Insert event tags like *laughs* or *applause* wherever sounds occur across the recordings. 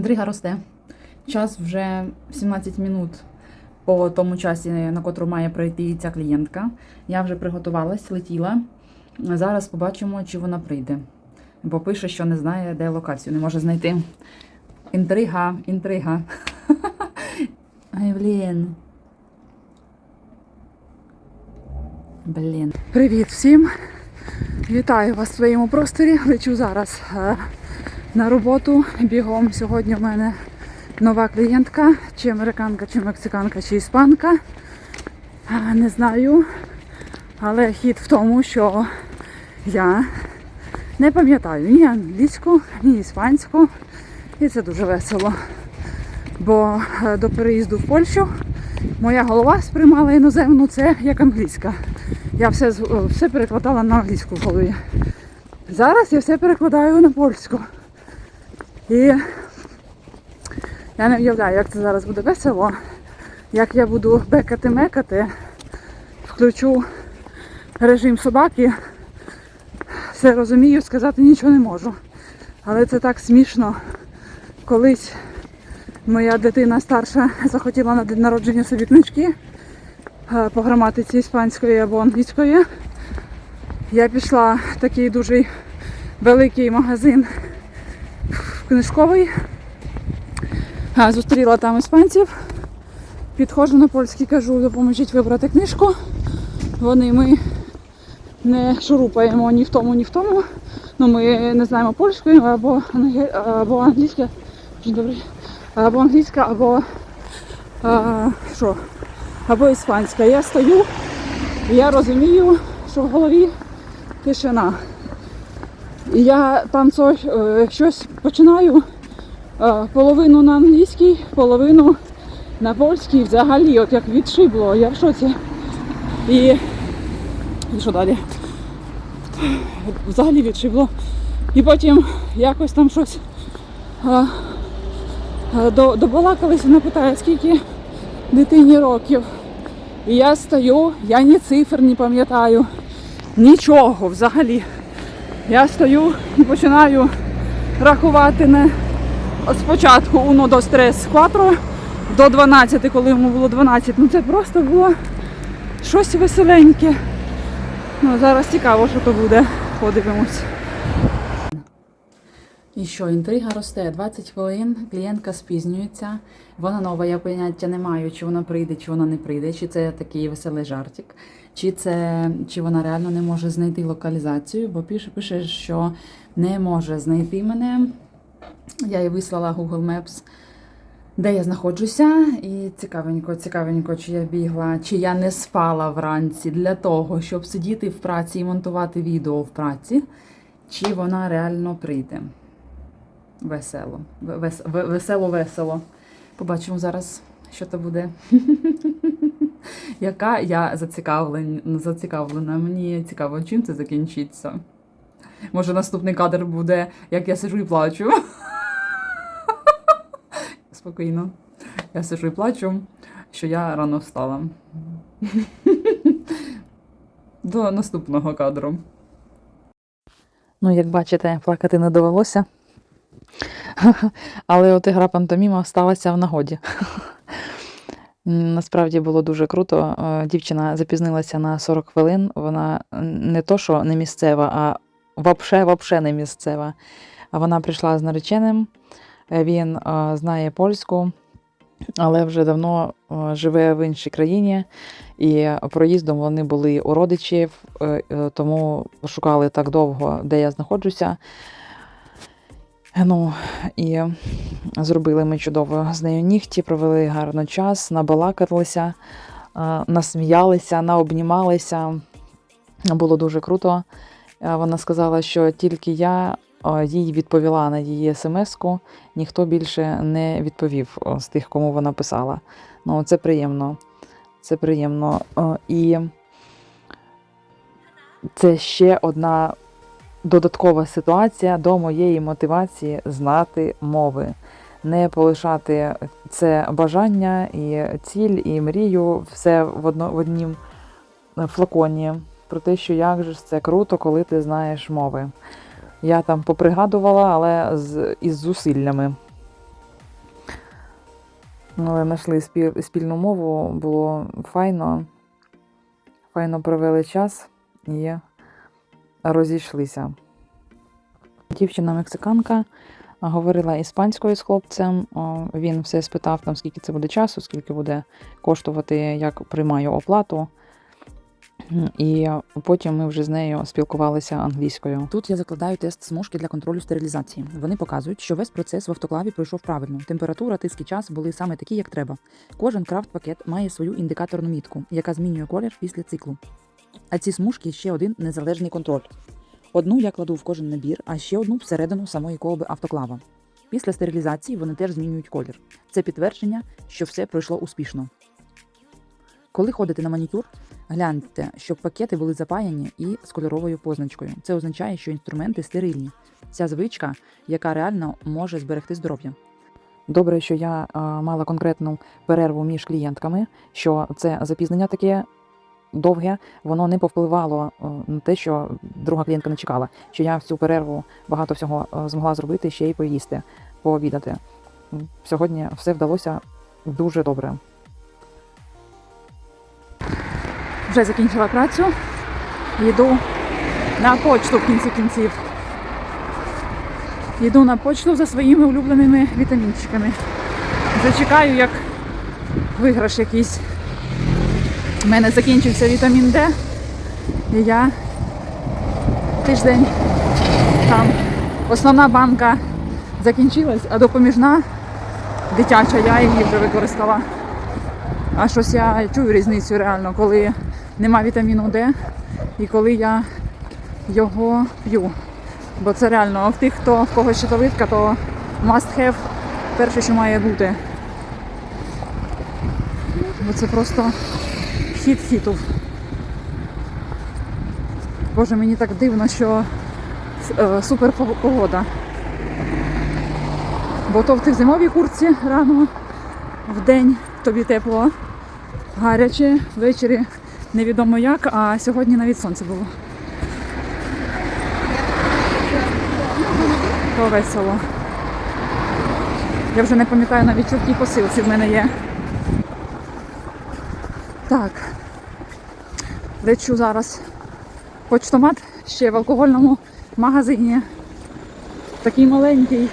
Інтрига росте. Час вже 17 минут по тому часі, на котру має прийти ця клієнтка. Я вже приготувалась, летіла. Зараз побачимо, чи вона прийде. Бо пише, що не знає, де локацію, не може знайти. Інтрига, інтрига. *laughs* Ай, блін. Блін. Привіт всім! Вітаю вас в своєму просторі. Лечу зараз е, на роботу бігом. Сьогодні у мене нова клієнтка, чи американка, чи мексиканка, чи іспанка. Не знаю. Але хід в тому, що я не пам'ятаю ні англійську, ні іспанську. І це дуже весело. Бо е, до переїзду в Польщу моя голова сприймала іноземну це як англійська. Я все, е, все перекладала на англійську в голові. Зараз я все перекладаю на польську. І я не уявляю, як це зараз буде весело. Як я буду бекати-мекати, включу режим собаки, все розумію, сказати нічого не можу. Але це так смішно. Колись моя дитина старша захотіла на день народження собі книжки по граматиці іспанської або англійської. Я пішла в такий дуже великий магазин книжковий. Е, Зустріла там іспанців. Підходжу на польський, кажу, допоможіть вибрати книжку. Вони ми не шурупаємо ні в тому, ні в тому. Ну, ми не знаємо польської або, або англійська. Добре. Або англійська, або а, що? Або іспанська. Я стою, я розумію, що в голові тишина. І я там е, щось починаю е, половину на англійській, половину на польській, взагалі, от як відшибло, я в шоці. І, і що далі? Взагалі відшибло. І потім якось там щось. е, Е, до, добалакалися, вона питає, скільки дитині років. І я стою, я ні цифр не пам'ятаю, нічого взагалі. Я стою і починаю рахувати не спочатку уно до стрес 4 до 12, коли йому було 12. Ну це просто було щось веселеньке. Ну, зараз цікаво, що то буде. Подивимось. І що, інтрига росте 20 хвилин, клієнтка спізнюється. Вона нова, я поняття не маю, чи вона прийде, чи вона не прийде, чи це такий веселий жартик, чи це чи вона реально не може знайти локалізацію, бо пише, пише, що не може знайти мене. Я їй вислала Google Maps, де я знаходжуся, і цікавенько, цікавенько, чи я бігла, чи я не спала вранці для того, щоб сидіти в праці і монтувати відео в праці, чи вона реально прийде. Весело. Весело, весело. Побачимо зараз, що то буде. *laughs* *laughs* Яка я зацікавлена, зацікавлена. Мені цікаво, чим це закінчиться. Може, наступний кадр буде, як я сижу і плачу. *laughs* Спокійно. Я сижу і плачу, що я рано встала. *laughs* До наступного кадру. Ну, як бачите, плакати не довелося. Але от ігра пантоміма сталася в нагоді. Насправді було дуже круто. Е, Дівчина запізнилася на 40 хвилин. Вона не то, що не місцева, а вообще, вообще не місцева. Вона прийшла з нареченим. Е, Він е, знає польську, але вже давно живе в іншій країні. І проїздом вони були у родичів, тому шукали так довго, де я знаходжуся. Ну, і зробили ми чудово з нею нігті, провели гарно час, набалакалися, е, насміялися, наобнімалися. Було дуже круто. Е, Вона сказала, що тільки я е, їй відповіла на її смс-ку, ніхто більше не відповів з тих, кому вона писала. Ну, це приємно. Це приємно. І це ще одна додаткова ситуація до моєї мотивації знати мови. Не полишати це бажання і ціль, і мрію все в, одно, в однім флаконі. Про те, що як же це круто, коли ти знаєш мови. Я там попригадувала, але з, із зусиллями. Але знайшли спі- спільну мову, було файно. Файно провели час і розійшлися. Дівчина мексиканка говорила іспанською з хлопцем. Він все спитав, там, скільки це буде часу, скільки буде коштувати, як приймаю оплату. І потім ми вже з нею спілкувалися англійською. Тут я закладаю тест смужки для контролю стерилізації. Вони показують, що весь процес в автоклаві пройшов правильно. Температура, тиск і час були саме такі, як треба. Кожен крафт-пакет має свою індикаторну мітку, яка змінює колір після циклу. А ці смужки ще один незалежний контроль. Одну я кладу в кожен набір, а ще одну всередину самої колби автоклава. Після стерилізації вони теж змінюють колір. Це підтвердження, що все пройшло успішно. Коли ходите на манікюр, гляньте, щоб пакети були запаяні і з кольоровою позначкою. Це означає, що інструменти стерильні. Ця звичка, яка реально може зберегти здоров'я. Добре, що я а, мала конкретну перерву між клієнтками, що це запізнення таке довге, воно не повпливало е, на те, що друга клієнтка не чекала. Що я в цю перерву багато всього е, змогла зробити, ще й поїсти, пообідати. Сьогодні все вдалося дуже добре. Вже закінчила працю. Йду на почту в кінці кінців. Йду на почту за своїми улюбленими вітамінчиками. Вже чекаю, як виграш якийсь. У мене закінчився вітамін Д. І я тиждень там основна банка закінчилась, а допоміжна дитяча я її вже використала. А щось я чую різницю реально, коли нема вітаміну Д і коли я його п'ю. Бо це реально в тих, хто в кого щитовидка, то must have перше, що має бути. Бо це просто хіт хітів. Боже, мені так дивно, що е, супер погода. Бо то ти в зимовій курці рано, в день тобі тепло, гаряче, ввечері невідомо як, а сьогодні навіть сонце було. То весело. Я вже не пам'ятаю навіть, тій посилці в мене є. Так. Лечу зараз почтомат ще в алкогольному магазині. Такий маленький.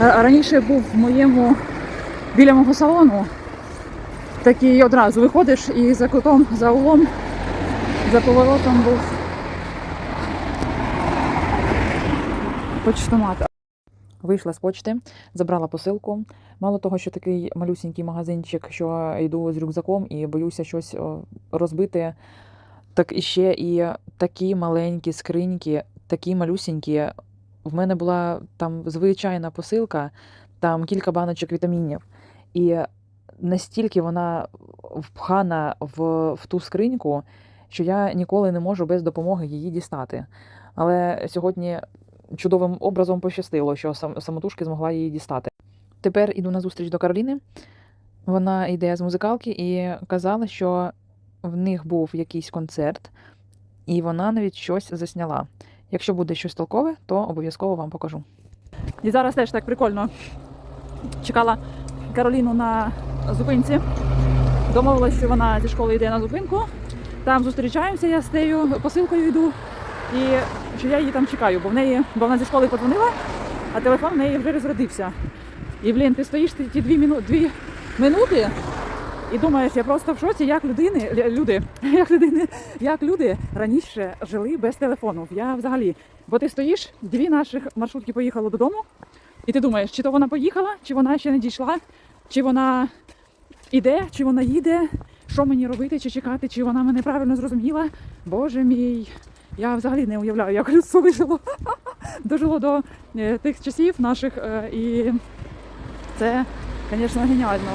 Раніше був в моєму біля мого салону. Такий одразу виходиш і за кутом, за углом, за поворотом був почтомат. Вийшла з почти, забрала посилку. Мало того, що такий малюсінький магазинчик, що йду з рюкзаком і боюся щось розбити. Так іще і такі маленькі скриньки, такі малюсінькі. В мене була там звичайна посилка, там кілька баночок вітамінів. І настільки вона впхана в, в ту скриньку, що я ніколи не можу без допомоги її дістати. Але сьогодні чудовим образом пощастило, що сам, самотужки змогла її дістати. Тепер іду на зустріч до Кароліни. Вона йде з музикалки і казала, що в них був якийсь концерт, і вона навіть щось засняла. Якщо буде щось толкове, то обов'язково вам покажу. І зараз теж так прикольно. Чекала Кароліну на зупинці. Домовилась, що вона зі школи йде на зупинку. Там зустрічаємося, я з нею посилкою йду. І що я її там чекаю, бо в неї, бо вона зі школи подзвонила, а телефон в неї вже розрядився. І блін, ти стоїш ті дві, міну, дві минути і думаєш, я просто в шоці, як людини, люди, *laughs* як людини, як люди раніше жили без телефону. Я взагалі. Бо ти стоїш, дві наших маршрутки поїхали додому, і ти думаєш, чи то вона поїхала, чи вона ще не дійшла, чи вона іде, чи вона їде, що мені робити, чи чекати, чи вона мене правильно зрозуміла. Боже мій, я взагалі не уявляю, як людство вижило. *laughs* Дожило до е, тих часів наших, е, і це, звісно, геніально.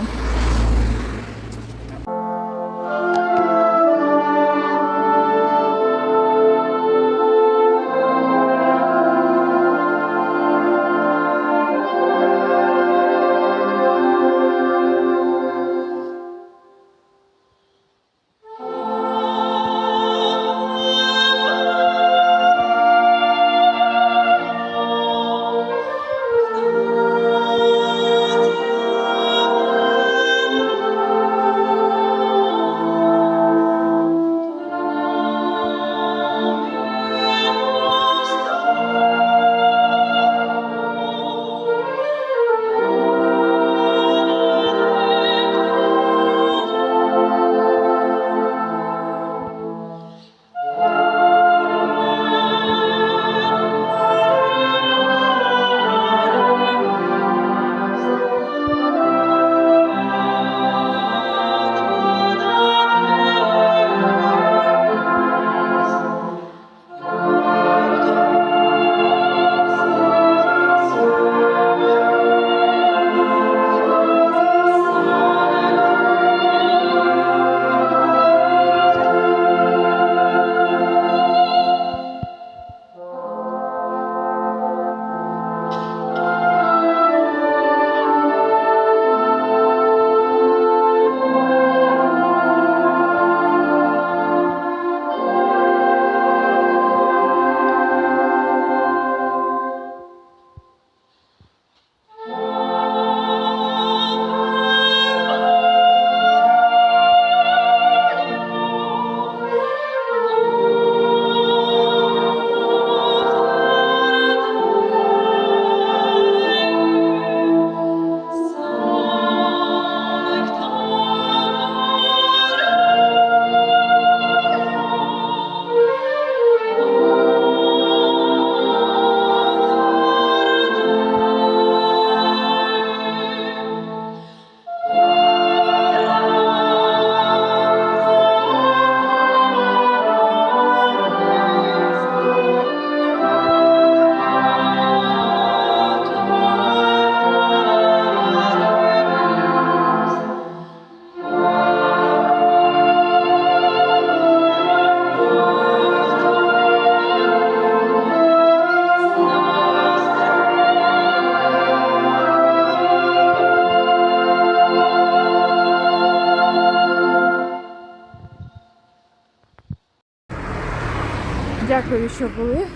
Дякую, що були.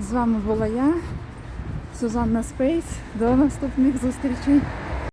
З вами була я, Сузанна Спейс. До наступних зустрічей.